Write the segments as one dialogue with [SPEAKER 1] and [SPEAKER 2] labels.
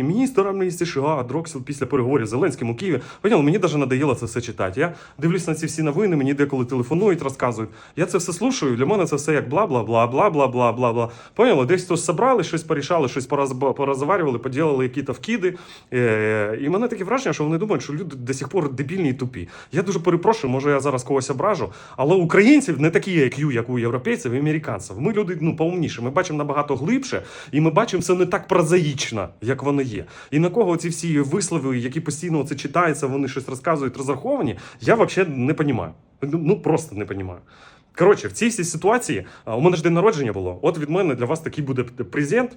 [SPEAKER 1] І міністр армії США Дроксіл після переговорів з Зеленським у Києві. Поняли, мені навіть надоело це все читати. Я дивлюсь на ці всі новини, мені деколи телефонують, розказують. Я це все слушаю. Для мене це все як бла, бла, бла, бла, бла, бла, бла, бла. Поняли, десь хтось собрали, щось порішали, щось порозаварювали, поділили якісь вкиди. Е, і мене таке враження, що вони думають, що люди до сих пор дебільні і тупі. Я дуже перепрошую, може я зараз когось ображу, але українців не такі, як ю, як у європейців і американців. Ми люди ну поумніше. Ми бачимо набагато глибше, і ми бачимо це не так прозаїчно, як вони є. І на кого ці всі вислови, які постійно це читаються, вони щось розказують, розраховані, я взагалі не розумію. Ну ну, просто не розумію. Коротше, в цій ситуації у мене ж день народження було. От від мене для вас такий буде презент.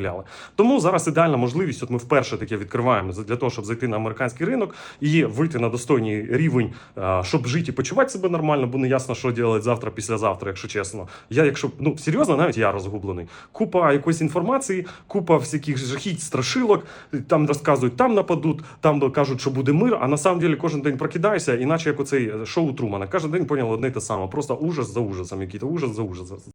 [SPEAKER 1] вставляли. Тому зараз ідеальна можливість. От ми вперше таке відкриваємо для того, щоб зайти на американський ринок і вийти на достойний рівень, щоб жити і почувати себе нормально, бо не ясно, що робити завтра, післязавтра, якщо чесно. Я, якщо ну серйозно, навіть я розгублений. Купа якоїсь інформації, купа всяких жахіть, страшилок. Там розказують, там нападуть, там кажуть, що буде мир. А на самом деле кожен день прокидаєшся, іначе як оцей шоу Трумана. Кожен день поняв одне те саме. Просто ужас за ужасом, який-то ужас за ужасом.